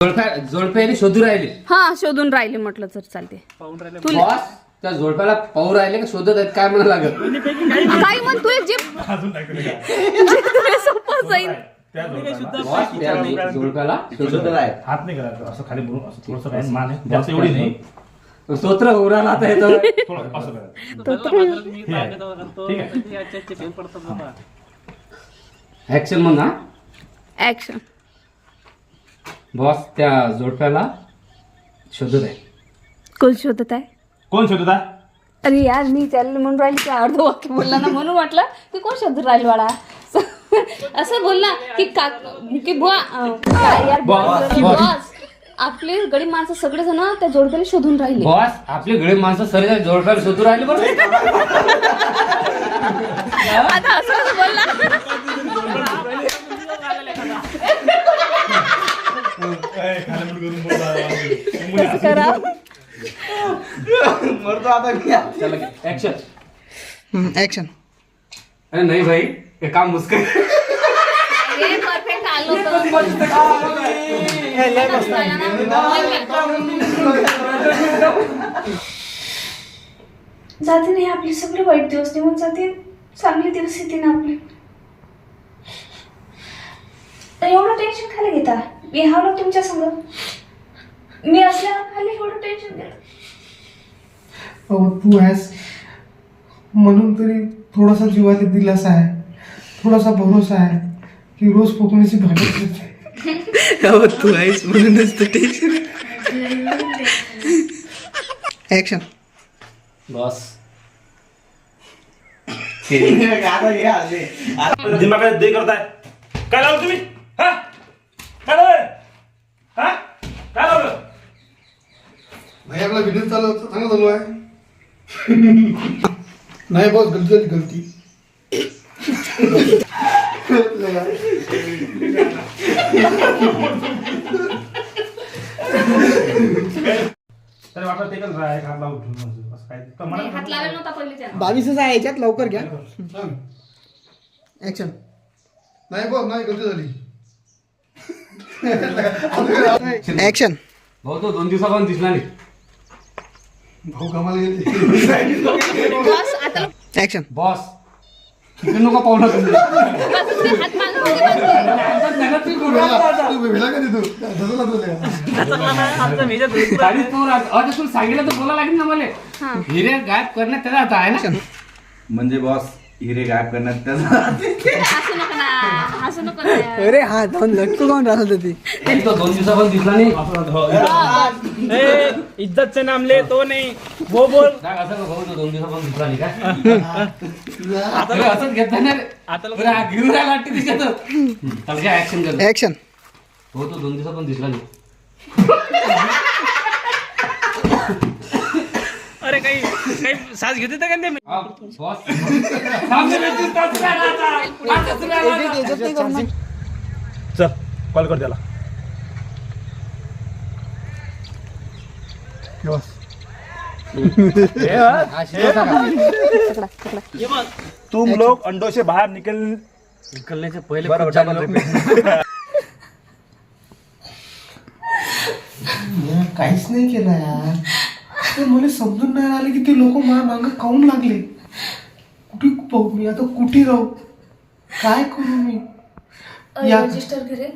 जोडप्या जोडप्याने शोधू राहिले. हा शोधून राहिले म्हटलं तर चालते तुला बॉस त्या जोडप्याला पाहू राहिले का शोधत आहेत काय म्हणा लागत काही म्हण तू जे अजून सोपं जाईल. त्या जोडप्याला. बॉस त्या जो- जोडप्याला शोधत आहे हात नाही करायचं असं खाली बुडून असं थोडंसं काय मान. आहे जास्त एवढी नाही. स्तोत्र होऊ राहिला आता येतं. थोडं असं करायचं. हे आहे. ठीक आहे. ऍक्शन म्हणा ऍक्शन बॉस त्या जोडप्याला शोधत आहे. कोण शोधत आहे? कोण शोधत आहे? अरे यार मी त्याला म्हणून राहिली की अर्ध वाक्य बोलला ना म्हणून वाटलं की कोण शोधून राहील वाडा असं बोलला की का की बुवा अं, काय यार बॉस, आपले गरीब माणसं सगळे जण त्या जोडप्याला शोधून राहिले. बॉस आपले गरीब माणसं सर जोडप्याला शोधू राहिले बरं आता असं बोलला खाली बुड करून बोलला. कसं करावं? चला ऍक्शन ऍक्शन अरे नाही भाई हे काम मुस्कर. हे perfect आलं होतं. जाते नाही आपले सगळे वाईट दिवस निघून जाते. चांगले दिवस येते ना आपले. तर एवढं टेन्शन खाली घेता. मी हावलो तुमच्या संग मी असल्यावर खाली एवढं टेन्शन अहो तू आहेस. म्हणून तरी थोडासा जीवाला दिलासा आहे. थोडासा भरोसा आहे की रोज फुकण्याची भांडण करते अहो तू आहेस म्हणूनच तर टेन्शन ऍक्शन बॉस. दिमागात दे करताय. काय लावलं तुम्ही? हा? काय लावलंय हा काय लावलं भाई आपला व्हिडिओ चालू चांगला चालू आहे. नाही बॉस गलती झाली गलती. तरी वाटलं ते kan राय हात लावून ठेवून असं असं काय. तर मला हात लावला नव्हता पहिले त्यानं. बावीसच आहे याच्यात लवकर घ्या. सांग. ऍक्शन नाही बॉस नाही गलती झाली. ऍक्शन भाऊ तो दोन दिवसापासून दिसला नाही. भाऊ कामाला गेले. बॉस आता ऍक्शन बॉस. तिकडे नको पाहुणा तुम्ही. बस ते हात मागे मागे बसले. तू भेला का तू धसला तुला गाडीत पोर आत- अरे तुला सांगितलं तर बोला लागेल ना मला. हिरे गायब करण्यात त्याचा आता आहे ना. म्हणजे बॉस हिरे गायब करण्यात त्याचा नको. अरे हा जाऊन लटकू जाऊन राहत होती. दोन दिवसापासून दिसला नाही. इज्जत से नाम ले तो नहीं. वो बोल. असं का भाऊ तो दोन दिवसापासून दिसला नाही का? अरे असंच घेता ना रे. अरे हा घेऊन राहिला वाटते तिच्यात ऍक्शन कर. ऍक्शन हो तो दोन दिवसापासून दिसला नाही अरे काही काही सास घेते का हा, आता. चल कॉल कर त्याला. हा? तुम लोग अंडों से बाहर निकल पहिले होते. यार, काहीच नाही केलं यार. ते मला समजून नाही आलं की ते लोक मला मागं काऊन लागले? कुठे पाहू मी? आता कुठे राहू काय करू मी? या. रजिस्टर घरे.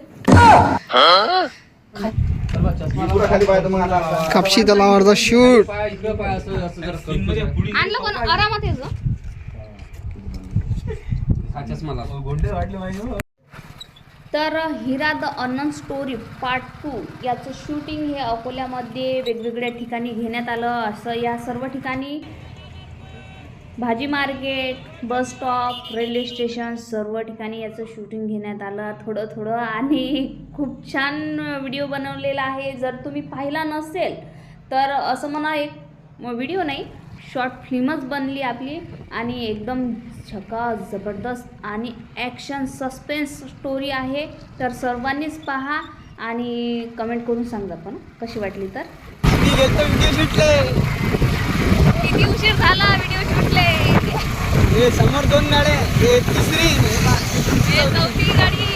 कापशी तलावावरचा शूट. पाय इकडं पाय असं असं जरा करतो. आणलं कोण आरामात आहे गं. हा चष्मा लाव. गोंडे वाटले माहिती तर हिरा द अनन स्टोरी पार्ट टू याचं शूटिंग हे अकोल्यामध्ये वेगवेगळ्या ठिकाणी घेण्यात आलं. असं या सर्व ठिकाणी भाजी market bus stop railway station सर्व ठिकाणी याचं शूटिंग घेण्यात आलं. थोडं थोडं आणि खूप छान व्हिडिओ बनवलेला आहे. जर तुम्ही पाहिला नसेल तर असं म्हणा एक व्हिडिओ नाही शॉर्ट फिल्मच बनली आपली आणि एकदम झकास जबरदस्त आणि ॲक्शन सस्पेन्स स्टोरी आहे. तर सर्वांनीच पहा आणि कमेंट करून सांगा पण कशी वाटली तर? किती उशीर झाला व्हिडिओ शूटले समोर दोन गाड्या तिसरी चौथी गाडी.